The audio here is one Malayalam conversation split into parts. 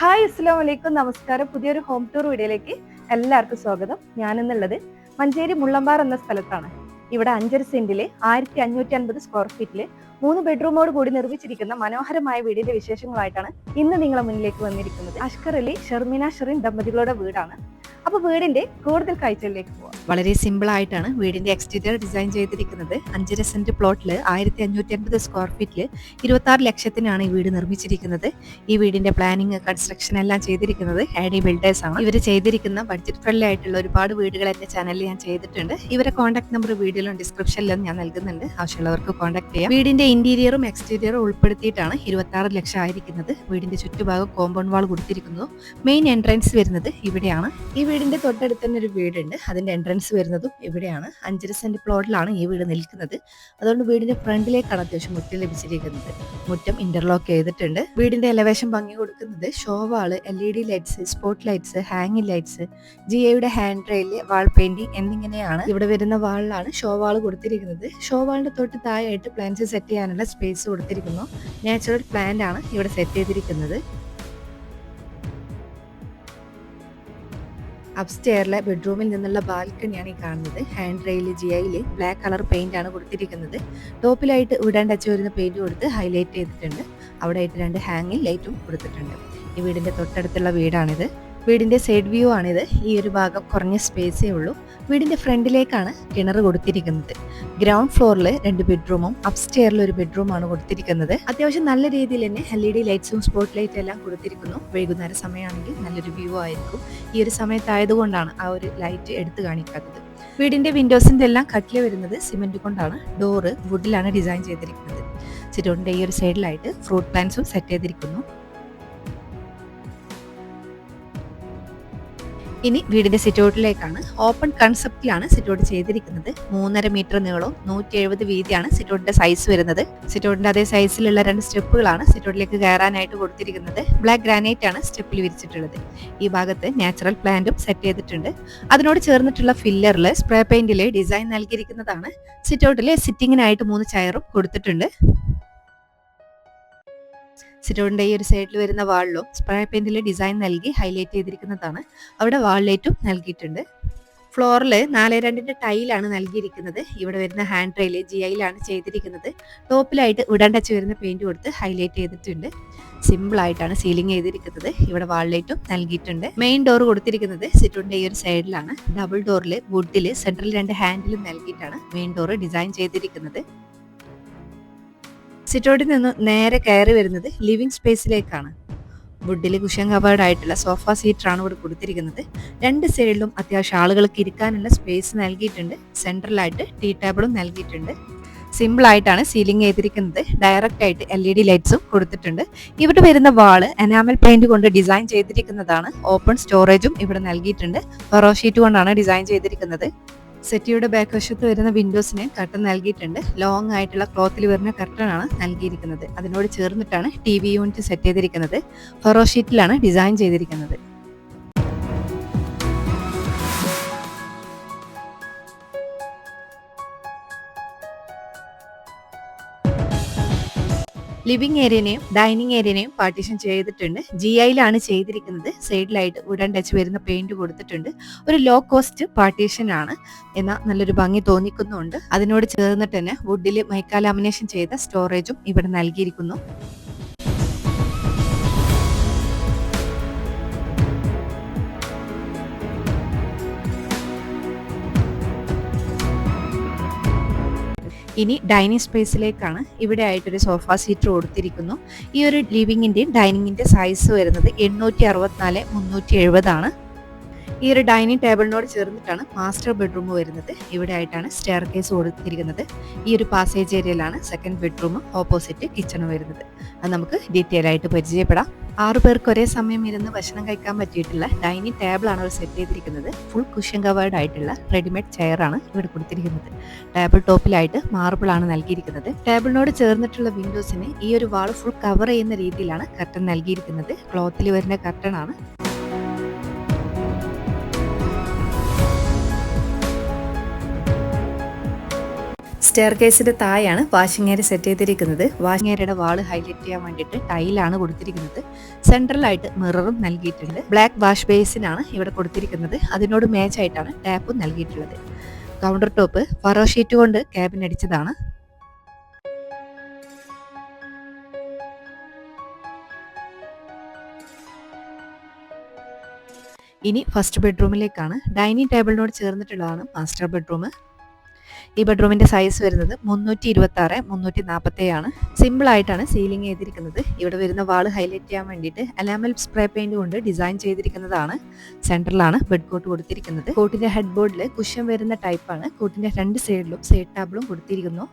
ഹായ് അസ്സാം വലൈക്കും നമസ്കാരം. പുതിയൊരു ഹോം ടൂർ വീഡിയോയിലേക്ക് എല്ലാവർക്കും സ്വാഗതം. ഞാനെന്നുള്ളത് മഞ്ചേരി മുള്ളമ്പാർ എന്ന സ്ഥലത്താണ്. ഇവിടെ അഞ്ചര സെന്റിൽ ആയിരത്തി അഞ്ഞൂറ്റി അൻപത് സ്ക്വയർ ഫീറ്റിൽ മൂന്ന് ബെഡ്റൂമോട് കൂടി നിർമ്മിച്ചിരിക്കുന്ന മനോഹരമായ വീടിന്റെ വിശേഷങ്ങളായിട്ടാണ് ഇന്ന് നിങ്ങളെ മുന്നിലേക്ക് വന്നിരിക്കുന്നത്. അഷ്കർ അലി ഷർമിന ഷെറിൻ ദമ്പതികളുടെ വീടാണ്. അപ്പൊ വീടിന്റെ കൂടുതൽ കാഴ്ചകളിലേക്ക് പോവാം. വളരെ സിമ്പിൾ ആയിട്ടാണ് വീടിന്റെ എക്സ്റ്റീരിയർ ഡിസൈൻ ചെയ്തിരിക്കുന്നത്. അഞ്ചര സെന്റ് പ്ലോട്ടിൽ ആയിരത്തി അഞ്ഞൂറ്റി അൻപത് സ്ക്വയർ ഫീറ്റിൽ ഇരുപത്തി ലക്ഷത്തിനാണ് ഈ വീട് നിർമ്മിച്ചിരിക്കുന്നത്. ഈ വീടിന്റെ പ്ലാനിങ് കൺസ്ട്രക്ഷൻ എല്ലാം ചെയ്തിരിക്കുന്നത് ഹാഡി ബിൽഡേഴ്സ് ആണ്. ഇവർ ചെയ്തിരിക്കുന്ന ബഡ്ജറ്റ് ഫ്രണ്ട്ലി ആയിട്ടുള്ള ഒരുപാട് വീടുകൾ എന്റെ ചാനലിൽ ഞാൻ ചെയ്തിട്ടുണ്ട്. ഇവരെ കോൺടാക്ട് നമ്പർ വീഡിയോയിലും ഡിസ്ക്രിപ്ഷനിലും ഞാൻ നൽകുന്നുണ്ട്. ആവശ്യമുള്ളവർക്ക് കോൺടാക്ട് ചെയ്യാം. വീടിന്റെ ഇന്റീരിയറും എക്സ്റ്റീരിയറും ഉൾപ്പെടുത്തിയിട്ടാണ് ഇരുപത്തി ലക്ഷം ആയിരിക്കുന്നത്. വീടിന്റെ ചുറ്റുഭാഗം കോമ്പൗണ്ട് വാൾ കൊടുത്തിരിക്കുന്നു. മെയിൻ എൻട്രൻസ് വരുന്നത് ഇവിടെയാണ്. ഈ വീടിന്റെ തൊട്ടടുത്ത് തന്നെ ഒരു വീടുണ്ട്. അതിന്റെ എൻട്രൻസ് വരുന്നതും ഇവിടെയാണ്. അഞ്ചര സെന്റ് പ്ലോട്ടിലാണ് ഈ വീട് നിൽക്കുന്നത്. അതുകൊണ്ട് വീടിന്റെ ഫ്രണ്ടിലേക്കാണ് അത്യാവശ്യം മുറ്റം ലഭിച്ചിരിക്കുന്നത്. മുറ്റം ഇന്റർലോക്ക് ചെയ്തിട്ടുണ്ട്. വീടിന്റെ എലവേഷൻ ഭംഗി കൊടുക്കുന്നത് show wall L E D lights spot lights ഹാങ്ങിങ് ലൈറ്റ്സ് ജി എയുടെ ഹാൻഡ് റെയിൽ വാൾ പെയിന്റിംഗ് എന്നിങ്ങനെയാണ് ഇവിടെ വരുന്ന വാളിലാണ് ഷോവാൾ കൊടുത്തിരിക്കുന്നത്. ഷോവാളിന്റെ തൊട്ട് താഴെയായിട്ട് പ്ലാന്റ്സ് സെറ്റ് ചെയ്യാനുള്ള സ്പേസ് കൊടുത്തിരിക്കുന്നു. നാച്ചുറൽ പ്ലാന്റ് ആണ് ഇവിടെ സെറ്റ് ചെയ്തിരിക്കുന്നത്. അപ്സ്റ്റെയറിലെ ബെഡ്റൂമിൽ നിന്നുള്ള ബാൽക്കണിയാണ് ഈ കാണുന്നത്. ഹാൻഡ് റെയിൽ ഐയിൽ ബ്ലാക്ക് കളർ പെയിന്റ് ആണ് കൊടുത്തിരിക്കുന്നത്. ടോപ്പിലായിട്ട് ഉടൻ ടച്ച് വരുന്ന പെയിന്റ് കൊടുത്ത് ഹൈലൈറ്റ് ചെയ്തിട്ടുണ്ട്. അവിടെ ആയിട്ട് രണ്ട് ഹാങ്ങിൽ ലൈറ്റും കൊടുത്തിട്ടുണ്ട്. ഈ വീടിന്റെ തൊട്ടടുത്തുള്ള വീടാണിത്. വീടിന്റെ സൈഡ് വ്യൂ ആണിത്. ഈ ഒരു ഭാഗം കുറഞ്ഞ സ്പേസേ ഉള്ളൂ. വീടിന്റെ ഫ്രണ്ടിലേക്കാണ് കിണർ കൊടുത്തിരിക്കുന്നത്. ഗ്രൗണ്ട് ഫ്ലോറിൽ രണ്ട് ബെഡ്റൂമും അപ്സ്റ്റെയറിൽ ഒരു ബെഡ്റൂമാണ് കൊടുത്തിരിക്കുന്നത്. അത്യാവശ്യം നല്ല രീതിയിൽ തന്നെ എൽ ഇ ഡി ലൈറ്റ്സും സ്പോട്ട് ലൈറ്റ് എല്ലാം കൊടുത്തിരിക്കുന്നു. വൈകുന്നേര സമയമാണെങ്കിൽ നല്ലൊരു വ്യൂ ആയിരിക്കും. ഈ ഒരു സമയത്തായതുകൊണ്ടാണ് ആ ഒരു ലൈറ്റ് എടുത്തു കാണിക്കാത്തത്. വീടിന്റെ വിൻഡോസിന്റെ എല്ലാം കട്ടിൽ വരുന്നത് സിമെന്റ് കൊണ്ടാണ്. ഡോറ് വുഡിലാണ് ഡിസൈൻ ചെയ്തിരിക്കുന്നത്. സിറ്റോണിന്റെ ഈ ഒരു സൈഡിലായിട്ട് ഫ്രൂട്ട് പ്ലാന്റ്സും സെറ്റ് ചെയ്തിരിക്കുന്നു. ഇനി വീടിന്റെ സിറ്റൗട്ടിലേക്കാണ് ഓപ്പൺ കൺസെപ്റ്റിലാണ് സിറ്റൗട്ട് ചെയ്തിരിക്കുന്നത്. മൂന്നര മീറ്റർ നീളവും നൂറ്റി എഴുപത് വീതിയാണ് സിറ്റൗട്ടിന്റെ സൈസ് വരുന്നത്. സിറ്റൗട്ടിന്റെ അതേ സൈസിലുള്ള രണ്ട് സ്റ്റെപ്പുകളാണ് സിറ്റൗട്ടിലേക്ക് കയറാനായിട്ട് കൊടുത്തിരിക്കുന്നത്. ബ്ലാക്ക് ഗ്രാനൈറ്റ് ആണ് സ്റ്റെപ്പിൽ വിരിച്ചിട്ടുള്ളത്. ഈ ഭാഗത്ത് നാച്ചുറൽ പ്ലാന്റും സെറ്റ് ചെയ്തിട്ടുണ്ട്. അതിനോട് ചേർന്നിട്ടുള്ള ഫില്ലറിൽ സ്പ്രേ പെയിന്റിലെ ഡിസൈൻ നൽകിയിരിക്കുന്നതാണ്. സിറ്റൗട്ടിലെ സിറ്റിങ്ങിനായിട്ട് മൂന്ന് ചെയറും കൊടുത്തിട്ടുണ്ട്. സിറ്റോണിന്റെ ഈ ഒരു സൈഡിൽ വരുന്ന വാളിലും സ്പ്രേ പെയിന്റിൽ ഡിസൈൻ നൽകി ഹൈലൈറ്റ് ചെയ്തിരിക്കുന്നതാണ്. അവിടെ വാൾ ലൈറ്റും നൽകിയിട്ടുണ്ട്. ഫ്ലോറിൽ നാല് രണ്ടിന്റെ ടൈലാണ് നൽകിയിരിക്കുന്നത്. ഇവിടെ വരുന്ന ഹാൻഡ് റെയിൽ ജി ഐയിലാണ് ചെയ്തിരിക്കുന്നത്. ടോപ്പിലായിട്ട് ഉടൻ ടച്ച് വരുന്ന പെയിന്റ് കൊടുത്ത് ഹൈലൈറ്റ് ചെയ്തിട്ടുണ്ട്. സിമ്പിളായിട്ടാണ് സീലിംഗ് ചെയ്തിരിക്കുന്നത്. ഇവിടെ വാൾ ലൈറ്റും നൽകിയിട്ടുണ്ട്. മെയിൻ ഡോർ കൊടുത്തിരിക്കുന്നത് സിറ്റോണിന്റെ ഈ ഒരു സൈഡിലാണ് ഡബിൾ ഡോറിൽ വുഡിൽ സെൻട്രൽ രണ്ട് ഹാൻഡിലും നൽകിയിട്ടാണ് മെയിൻ ഡോർ ഡിസൈൻ ചെയ്തിരിക്കുന്നത്. സിറ്റോട്ടിൽ നിന്ന് നേരെ കയറി വരുന്നത് ലിവിംഗ് സ്പേസിലേക്കാണ്. വുഡിൽ കുഷൻ കവേർഡ് ആയിട്ടുള്ള സോഫ സീറ്ററാണ് ഇവിടെ കൊടുത്തിരിക്കുന്നത്. രണ്ട് സൈഡിലും അത്യാവശ്യം ആളുകൾക്ക് ഇരിക്കാനുള്ള സ്പേസ് നൽകിയിട്ടുണ്ട്. സെൻട്രലായിട്ട് ടീ ടേബിളും നൽകിയിട്ടുണ്ട്. സിമ്പിൾ ആയിട്ടാണ് സീലിംഗ് ചെയ്തിരിക്കുന്നത്. ഡയറക്റ്റ് ആയിട്ട് എൽ ഇ ഡി ലൈറ്റ്സും കൊടുത്തിട്ടുണ്ട്. ഇവിടെ വരുന്ന വാൾ എനാമൽ പെയിന്റ് കൊണ്ട് ഡിസൈൻ ചെയ്തിരിക്കുന്നതാണ്. ഓപ്പൺ സ്റ്റോറേജും ഇവിടെ നൽകിയിട്ടുണ്ട്. ഫെറോ ഷീറ്റ് കൊണ്ടാണ് ഡിസൈൻ ചെയ്തിരിക്കുന്നത്. സെറ്റിയുടെ ബാക്ക് വശത്ത് വരുന്ന വിൻഡോസിന് കർട്ടൺ നൽകിയിട്ടുണ്ട്. ലോങ് ആയിട്ടുള്ള ക്ലോത്തിൽ വരുന്ന ആണ് നൽകിയിരിക്കുന്നത്. അതിനോട് ചേർന്നിട്ടാണ് ടി വി യൂണിറ്റ് സെറ്റ് ചെയ്തിരിക്കുന്നത് ഫെറോ ഷീറ്റിലാണ് ഡിസൈൻ ചെയ്തിരിക്കുന്നത്. ലിവിംഗ് ഏരിയനെയും ഡൈനിങ് ഏരിയനെയും പാർട്ടീഷൻ ചെയ്തിട്ടുണ്ട്. ജി ഐയിലാണ് ചെയ്തിരിക്കുന്നത്. സൈഡിലായിട്ട് ഉടൻ ടച്ച് വരുന്ന പെയിന്റ് കൊടുത്തിട്ടുണ്ട്. ഒരു ലോ കോസ്റ്റ് പാർട്ടീഷൻ ആണ് എന്നാൽ നല്ലൊരു ഭംഗി തോന്നിക്കുന്നുണ്ട്. അതിനോട് ചേർന്നിട്ട് തന്നെ വുഡിൽ മൈക്കാലാമിനേഷൻ ചെയ്ത സ്റ്റോറേജും ഇവിടെ നൽകിയിരിക്കുന്നു. ഇനി ഡൈനിങ് സ്പേസിലേക്കാണ് ഇവിടെ ആയിട്ടൊരു സോഫ സീറ്റ് കൊടുത്തിരിക്കുന്നു. ഈ ഒരു ലിവിങ്ങിന്റെയും ഡൈനിങ്ങിന്റെ സൈസ് വരുന്നത് എണ്ണൂറ്റി അറുപത്തിനാല് മുന്നൂറ്റി എഴുപതാണ് ഈ ഒരു ഡൈനിങ് ടേബിളിനോട് ചേർന്നിട്ടാണ് മാസ്റ്റർ ബെഡ്റൂം വരുന്നത്. ഇവിടെ ആയിട്ടാണ് സ്റ്റെയർ കേസ് കൊടുത്തിരിക്കുന്നത്. ഈ ഒരു പാസേജ് ഏരിയയിലാണ് സെക്കൻഡ് ബെഡ്റൂം ഓപ്പോസിറ്റ് കിച്ചൺ വരുന്നത്. അത് നമുക്ക് ഡീറ്റെയിൽ ആയിട്ട് പരിചയപ്പെടാം. ആറു പേർക്ക് ഒരേ സമയം ഇരുന്ന് ഭക്ഷണം കഴിക്കാൻ പറ്റിയിട്ടുള്ള ഡൈനിങ് ടേബിളാണ് അവർ സെറ്റ് ചെയ്തിരിക്കുന്നത്. ഫുൾ കുഷൻ കവേർഡ് ആയിട്ടുള്ള റെഡിമെയ്ഡ് ചെയർ ആണ് ഇവിടെ കൊടുത്തിരിക്കുന്നത്. ടേബിൾ ടോപ്പിലായിട്ട് മാർബിൾ ആണ് നൽകിയിരിക്കുന്നത്. ടേബിളിനോട് ചേർന്നിട്ടുള്ള വിൻഡോസിന് ഈ ഒരു വാൾ ഫുൾ കവർ ചെയ്യുന്ന രീതിയിലാണ് കർട്ടൺ നൽകിയിരിക്കുന്നത്. ക്ലോത്തിൽ വരുന്ന കർട്ടൺ ആണ്. സ്റ്റെയർ കേസിന്റെ തായാണ് വാഷിംഗ് ഏരിയ സെറ്റ് ചെയ്തിരിക്കുന്നത്. വാഷിംഗ് ഏരിയയുടെ വാൾ ഹൈലൈറ്റ് ചെയ്യാൻ വേണ്ടിയിട്ട് ടൈലാണ് കൊടുത്തിരിക്കുന്നത്. സെൻട്രലായിട്ട് മിററും നൽകിയിട്ടുണ്ട്. ബ്ലാക്ക് വാഷ് ബേസിനാണ് ഇവിടെ കൊടുത്തിരിക്കുന്നത്. അതിനോട് മാച്ച് ആയിട്ടാണ് ടാപ്പും നൽകിയിട്ടുള്ളത്. കൗണ്ടർ ടോപ്പ് ഫറോ ഷീറ്റ് കൊണ്ട് ക്യാബിൻ അടിച്ചതാണ്. ഇനി ഫസ്റ്റ് ബെഡ്റൂമിലേക്കാണ് ഡൈനിങ് ടേബിളിനോട് ചേർന്നിട്ടുള്ളതാണ് മാസ്റ്റർ ബെഡ്റൂം ഈ ബെഡ്റൂമിന്റെ സൈസ് വരുന്നത് മുന്നൂറ്റി ഇരുപത്തി ആറ് മുന്നൂറ്റി നാൽപ്പത്തി ആണ് സിമ്പിൾ ആയിട്ടാണ് സീലിംഗ് ചെയ്തിരിക്കുന്നത്. ഇവിടെ വരുന്ന വാൾ ഹൈലൈറ്റ് ചെയ്യാൻ വേണ്ടിയിട്ട് അലാമൽ സ്പ്രേ പെയിന്റ് കൊണ്ട് ഡിസൈൻ ചെയ്തിരിക്കുന്നതാണ്. സെന്ററിലാണ് ബെഡ് കോട്ട് കൊടുത്തിരിക്കുന്നത്. കോട്ടിന്റെ ഹെഡ് ബോർഡിൽ കുഷൻ വരുന്ന ടൈപ്പാണ് കോട്ടിന്റെ രണ്ട് സൈഡിലും സൈഡ് ടാബിളും കൊടുത്തിരിക്കുന്നു.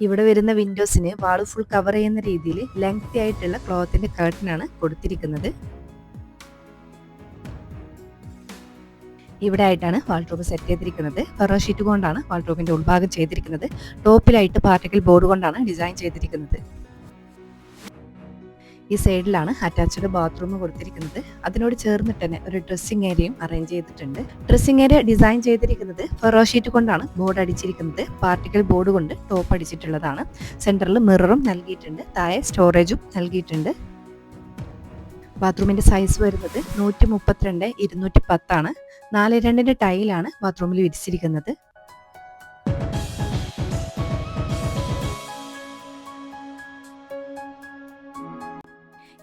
ഇവിടെ വരുന്ന വിൻഡോസിന് വാൾ ഫുൾ കവർ ചെയ്യുന്ന രീതിയിൽ ലെങ്തി ആയിട്ടുള്ള ക്ലോത്തിന്റെ കർട്ടനാണ് കൊടുത്തിരിക്കുന്നത്. ഇവിടെ ആയിട്ടാണ് വാൾട്രോബ് സെറ്റ് ചെയ്തിരിക്കുന്നത്. ഫെറോ ഷീറ്റ് കൊണ്ടാണ് വാൾട്രോബിന്റെ ഉൾഭാഗം ചെയ്തിരിക്കുന്നത്. ടോപ്പിലായിട്ട് പാർട്ടിക്കൽ ബോർഡ് കൊണ്ടാണ് ഡിസൈൻ ചെയ്തിരിക്കുന്നത്. ഈ സൈഡിലാണ് അറ്റാച്ച്ഡ് ബാത്റൂം കൊടുത്തിരിക്കുന്നത്. അതിനോട് ചേർന്നിട്ട് തന്നെ ഒരു ഡ്രസ്സിംഗ് ഏരിയയും അറേഞ്ച് ചെയ്തിട്ടുണ്ട്. ഡ്രസ്സിംഗ് ഏരിയ ഡിസൈൻ ചെയ്തിരിക്കുന്നത് ഫെറോ ഷീറ്റ് കൊണ്ടാണ് ബോർഡ് അടിച്ചിരിക്കുന്നത്. പാർട്ടിക്കൽ ബോർഡ് കൊണ്ട് ടോപ്പ് അടിച്ചിട്ടുള്ളതാണ്. സെന്ററിൽ മിററും നൽകിയിട്ടുണ്ട്. താഴെ സ്റ്റോറേജും നൽകിയിട്ടുണ്ട്. ബാത്റൂമിന്റെ സൈസ് വരുന്നത് നൂറ്റി മുപ്പത്തിരണ്ട് ഇരുന്നൂറ്റി പത്താണ് നാല് രണ്ടിന്റെ ടൈലാണ് ബാത്റൂമിൽ വിരിച്ചിരിക്കുന്നത്.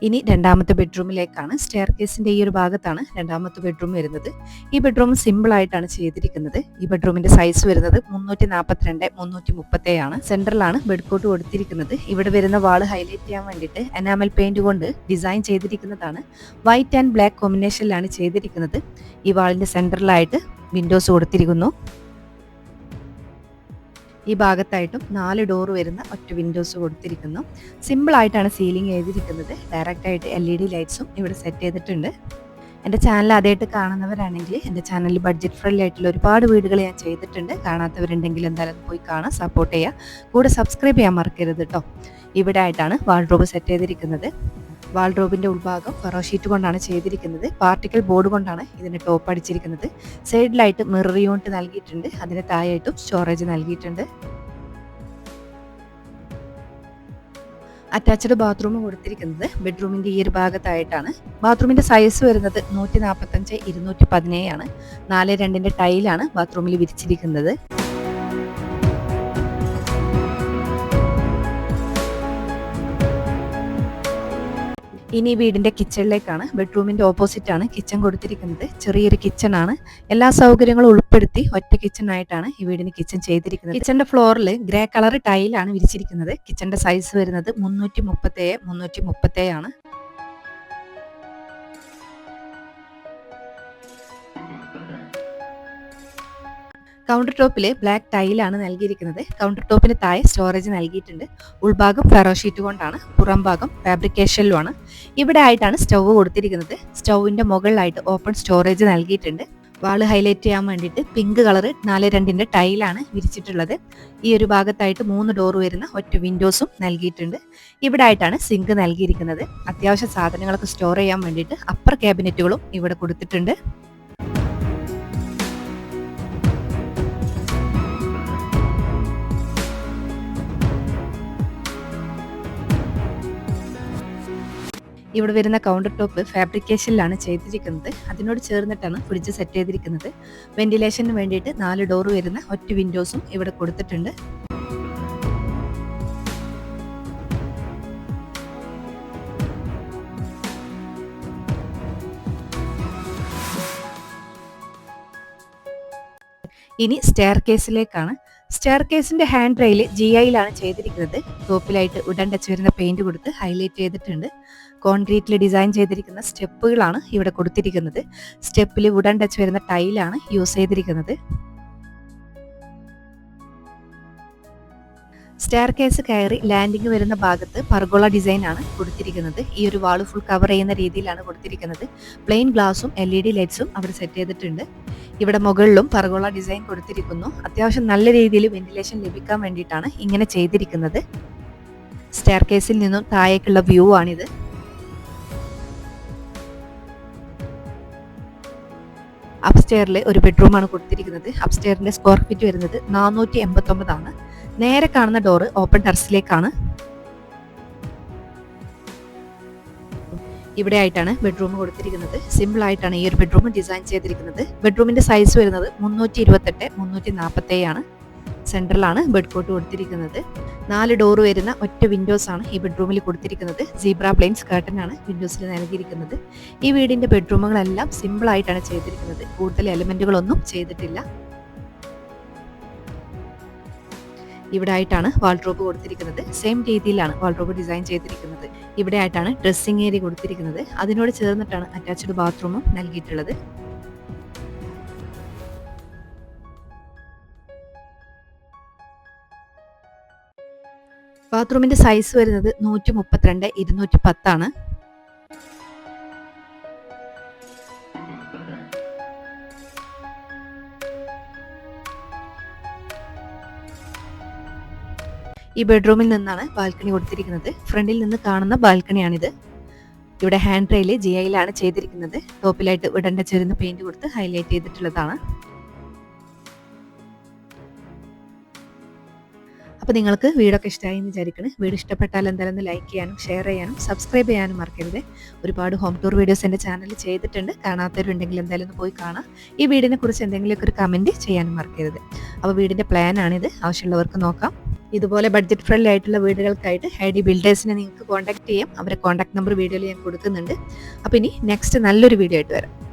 ഇനി രണ്ടാമത്തെ ബെഡ്റൂമിലേക്കാണ് സ്റ്റെയർ കേസിന്റെ ഈ ഒരു ഭാഗത്താണ് രണ്ടാമത്തെ ബെഡ്റൂം വരുന്നത്. ഈ ബെഡ്റൂം സിമ്പിൾ ആയിട്ടാണ് ചെയ്തിരിക്കുന്നത്. ഈ ബെഡ്റൂമിന്റെ സൈസ് വരുന്നത് മുന്നൂറ്റി നാൽപ്പത്തിരണ്ട് മുന്നൂറ്റി മുപ്പത്തേഴാണ് സെൻട്രലാണ് ബെഡ് കോട്ട് കൊടുത്തിരിക്കുന്നത്. ഇവിടെ വരുന്ന വാൾ ഹൈലൈറ്റ് ചെയ്യാൻ വേണ്ടിയിട്ട് എനാമൽ പെയിന്റ് കൊണ്ട് ഡിസൈൻ ചെയ്തിരിക്കുന്നതാണ്. വൈറ്റ് ആൻഡ് ബ്ലാക്ക് കോമ്പിനേഷനിലാണ് ചെയ്തിരിക്കുന്നത്. ഈ വാളിന്റെ സെൻട്രലായിട്ട് വിൻഡോസ് കൊടുത്തിരിക്കുന്നു. ഈ ഭാഗത്തായിട്ടും നാല് ഡോർ വരുന്ന ഒറ്റ വിൻഡോസ് കൊടുത്തിരിക്കുന്നു. സിമ്പിൾ ആയിട്ടാണ് സീലിംഗ് എഴുതിയിരിക്കുന്നത് ഡയറക്റ്റ് ആയിട്ട് എൽ ഇ ഡി ലൈറ്റ്സും ഇവിടെ സെറ്റ് ചെയ്തിട്ടുണ്ട്. എന്റെ ചാനൽ ആദ്യമായിട്ട് കാണുന്നവരാണെങ്കിൽ എന്റെ ചാനലിൽ ബഡ്ജറ്റ് ഫ്രണ്ട്ലി ആയിട്ടുള്ള ഒരുപാട് വീടുകൾ ഞാൻ ചെയ്തിട്ടുണ്ട്. കാണാത്തവരുണ്ടെങ്കിൽ എന്തായാലും പോയി കാണാം. സപ്പോർട്ട് ചെയ്യുക. കൂടെ സബ്സ്ക്രൈബ് ചെയ്യാൻ മറക്കരുത് കേട്ടോ ഇവിടെ ആയിട്ടാണ് വാൾഡ്രോബ് സെറ്റ് ചെയ്തിരിക്കുന്നത്. വാൾഡ്രോബിന്റെ ഉൾഭാഗം ഫെറോ ഷീറ്റ് കൊണ്ടാണ് ചെയ്തിരിക്കുന്നത്. പാർട്ടിക്കൽ ബോർഡ് കൊണ്ടാണ് ഇതിന് ടോപ്പ് അടിച്ചിരിക്കുന്നത്. സൈഡിലായിട്ട് മിറർ യൂണിറ്റ് നൽകിയിട്ടുണ്ട്. അതിന് താഴെയായിട്ടും സ്റ്റോറേജ് നൽകിയിട്ടുണ്ട്. അറ്റാച്ച്ഡ് ബാത്റൂം കൊടുത്തിരിക്കുന്നത് ബെഡ്റൂമിന്റെ ഈ ഒരു ഭാഗത്തായിട്ടാണ്. ബാത്റൂമിന്റെ സൈസ് വരുന്നത് നൂറ്റി നാൽപ്പത്തഞ്ച് ഇരുന്നൂറ്റി പതിനേഴാണ് നാല് രണ്ടിന്റെ ടൈലാണ് ബാത്റൂമിൽ വിരിച്ചിരിക്കുന്നത്. ഇനി വീടിന്റെ കിച്ചണിലേക്കാണ് ബെഡ്റൂമിന്റെ ഓപ്പോസിറ്റാണ് കിച്ചൺ കൊടുത്തിരിക്കുന്നത്. ചെറിയൊരു കിച്ചൺ ആണ്. എല്ലാ സൗകര്യങ്ങളും ഉൾപ്പെടുത്തി ഒറ്റ കിച്ചണായിട്ടാണ് ഈ വീടിന് കിച്ചൺ ചെയ്തിരിക്കുന്നത്. കിച്ചന്റെ ഫ്ലോറിൽ ഗ്രേ കളർ ടൈലാണ് വിരിച്ചിരിക്കുന്നത്. കിച്ചന്റെ സൈസ് വരുന്നത് മുന്നൂറ്റി മുപ്പത്തേഴ് മുന്നൂറ്റി മുപ്പത്തേഴ് കൗണ്ടർ ടോപ്പിൽ ബ്ലാക്ക് ടൈലാണ് നൽകിയിരിക്കുന്നത്. കൗണ്ടർ ടോപ്പിന് താഴെ സ്റ്റോറേജ് നൽകിയിട്ടുണ്ട്. ഉൾഭാഗം ഫെറോ ഷീറ്റ് കൊണ്ടാണ്. പുറം ഭാഗം ഫാബ്രിക്കേഷനിലുമാണ് ഇവിടെ ആയിട്ടാണ് സ്റ്റൗവ് കൊടുത്തിരിക്കുന്നത്. സ്റ്റൗവിന്റെ മുകളിലായിട്ട് ഓപ്പൺ സ്റ്റോറേജ് നൽകിയിട്ടുണ്ട്. വാൾ ഹൈലൈറ്റ് ചെയ്യാൻ വേണ്ടിയിട്ട് പിങ്ക് കളർ നാല് രണ്ടിന്റെ ടൈലാണ് വിരിച്ചിട്ടുള്ളത്. ഈ ഒരു ഭാഗത്തായിട്ട് മൂന്ന് ഡോർ വരുന്ന ഒറ്റ വിൻഡോസും നൽകിയിട്ടുണ്ട്. ഇവിടെ ആയിട്ടാണ് സിങ്ക് നൽകിയിരിക്കുന്നത്. അത്യാവശ്യ സാധനങ്ങളൊക്കെ സ്റ്റോർ ചെയ്യാൻ വേണ്ടിയിട്ട് അപ്പർ ക്യാബിനറ്റുകളും ഇവിടെ കൊടുത്തിട്ടുണ്ട്. ഇവിടെ വരുന്ന കൗണ്ടർ ടോപ്പ് ഫാബ്രിക്കേഷനിലാണ് ചെയ്തിരിക്കുന്നത്. അതിനോട് ചേർന്നിട്ടാണ് ഫ്രിഡ്ജ് സെറ്റ് ചെയ്തിരിക്കുന്നത്. വെന്റിലേഷന് വേണ്ടിയിട്ട് നാല് ഡോർ വരുന്ന ഒറ്റ വിൻഡോസും ഇവിടെ കൊടുത്തിട്ടുണ്ട്. ഇനി സ്റ്റെയർ കേസിലേക്കാണ് സ്റ്റെയർ കേസിന്റെ ഹാൻഡ് റെയിൽ ജി ഐയിലാണ് ചെയ്തിരിക്കുന്നത്. ടോപ്പിലായിട്ട് ഉടൻ ടച്ച് വരുന്ന പെയിന്റ് കൊടുത്ത് ഹൈലൈറ്റ് ചെയ്തിട്ടുണ്ട്. കോൺക്രീറ്റിൽ ഡിസൈൻ ചെയ്തിരിക്കുന്ന സ്റ്റെപ്പുകളാണ് ഇവിടെ കൊടുത്തിരിക്കുന്നത്. സ്റ്റെപ്പിൽ ഉടൻ ടച്ച് വരുന്ന ടൈലാണ് യൂസ് ചെയ്തിരിക്കുന്നത്. സ്റ്റെയർ കേസ് കയറി ലാൻഡിംഗ് വരുന്ന ഭാഗത്ത് പർഗോള ഡിസൈൻ ആണ് കൊടുത്തിരിക്കുന്നത്. ഈ ഒരു വാൾ ഫുൾ കവർ ചെയ്യുന്ന രീതിയിലാണ് കൊടുത്തിരിക്കുന്നത്. പ്ലെയിൻ ഗ്ലാസും എൽ ഇ ഡി ലൈറ്റ്സും അവിടെ സെറ്റ് ചെയ്തിട്ടുണ്ട്. ഇവിടെ മുകളിലും പർഗോള ഡിസൈൻ കൊടുത്തിരിക്കുന്നു. അത്യാവശ്യം നല്ല രീതിയിൽ വെന്റിലേഷൻ ലഭിക്കാൻ വേണ്ടിയിട്ടാണ് ഇങ്ങനെ ചെയ്തിരിക്കുന്നത്. സ്റ്റെയർ കേസിൽ നിന്നും താഴേക്കുള്ള വ്യൂ ആണിത്. അപ്സ്റ്റെയറിൽ ഒരു ബെഡ്റൂമാണ് കൊടുത്തിരിക്കുന്നത്. അപ്സ്റ്റെയറിന്റെ സ്ക്വയർ ഫീറ്റ് വരുന്നത് നാനൂറ്റി എൺപത്തൊമ്പതാണ്. നേരെ കാണുന്ന ഡോറ് ഓപ്പൺ ടെറസിലേക്കാണ് ഇവിടെ ആയിട്ടാണ് ബെഡ്റൂം കൊടുത്തിരിക്കുന്നത്. സിമ്പിൾ ആയിട്ടാണ് ഈ ഒരു ബെഡ്റൂം ഡിസൈൻ ചെയ്തിരിക്കുന്നത്. ബെഡ്റൂമിന്റെ സൈസ് വരുന്നത് മുന്നൂറ്റി ഇരുപത്തെട്ട് മുന്നൂറ്റി നാൽപ്പത്തേഴ് ആണ് സെൻട്രലാണ് ബെഡ് കോട്ട് കൊടുത്തിരിക്കുന്നത്. നാല് ഡോർ വരുന്ന ഒറ്റ വിൻഡോസ് ആണ് ഈ ബെഡ്റൂമിൽ കൊടുത്തിരിക്കുന്നത്. സീബ്ര പ്ലെയിൻസ് കർട്ടൻ ആണ് വിൻഡോസിൽ നൽകിയിരിക്കുന്നത്. ഈ വീടിന്റെ ബെഡ്റൂമുകളെല്ലാം സിമ്പിൾ ആയിട്ടാണ് ചെയ്തിരിക്കുന്നത്. കൂടുതൽ എലമെന്റുകളൊന്നും ചെയ്തിട്ടില്ല. ഇവിടെ ആയിട്ടാണ് വാൾഡ്രോബ് കൊടുത്തിരിക്കുന്നത്. സെയിം രീതിയിലാണ് വാൾഡ്രോബ് ഡിസൈൻ ചെയ്തിരിക്കുന്നത്. ഇവിടെ ആയിട്ടാണ് ഡ്രസ്സിംഗ് ഏരിയ കൊടുത്തിരിക്കുന്നത്. അതിനോട് ചേർന്നിട്ടാണ് അറ്റാച്ച്ഡ് ബാത്റൂമും നൽകിയിട്ടുള്ളത്. ബാത്റൂമിന്റെ സൈസ് വരുന്നത് നൂറ്റി മുപ്പത്തിരണ്ട് ഇരുന്നൂറ്റി പത്താണ് ഈ ബെഡ്റൂമിൽ നിന്നാണ് ബാൽക്കണി കൊടുത്തിരിക്കുന്നത്. ഫ്രണ്ടിൽ നിന്ന് കാണുന്ന ബാൽക്കണിയാണിത് ഇവിടെ ഹാൻഡ് റെയിൽ ജി ഐയിലാണ് ചെയ്തിരിക്കുന്നത്. ടോപ്പിലായിട്ട് ഇടണ്ട ചേരുന്ന പെയിന്റ് കൊടുത്ത് ഹൈലൈറ്റ് ചെയ്തിട്ടുള്ളതാണ്. അപ്പോൾ നിങ്ങൾക്ക് വീടൊക്കെ ഇഷ്ടമായി എന്ന് വിചാരിക്കണം. വീട് ഇഷ്ടപ്പെട്ടാൽ എന്തായാലും ലൈക്ക് ചെയ്യാനും ഷെയർ ചെയ്യാനും സബ്സ്ക്രൈബ് ചെയ്യാനും മറക്കരുത്. ഒരുപാട് ഹോം ടൂർ വീഡിയോസ് എന്റെ ചാനലിൽ ചെയ്തിട്ടുണ്ട്. കാണാത്തവരുണ്ടെങ്കിൽ എന്തായാലും ഒന്ന് പോയി കാണാം. ഈ വീടിനെ കുറിച്ച് എന്തെങ്കിലുമൊക്കെ ഒരു കമന്റ് ചെയ്യാനും മറക്കരുത്. അപ്പോൾ വീടിന്റെ പ്ലാനാണിത് ആവശ്യമുള്ളവർക്ക് നോക്കാം. ഇതുപോലെ ബഡ്ജറ്റ് ഫ്രണ്ട്ലി ആയിട്ടുള്ള വീടുകൾക്കായിട്ട് ഹൈഡി ബിൽഡേഴ്സിനെ നിങ്ങൾക്ക് കോൺടാക്ട് ചെയ്യാം. അവരെ കോൺടാക്ട് നമ്പർ വീഡിയോയിൽ ഞാൻ കൊടുക്കുന്നുണ്ട്. അപ്പോൾ ഇനി നെക്സ്റ്റ് നല്ലൊരു വീഡിയോ ആയിട്ട് വരാം.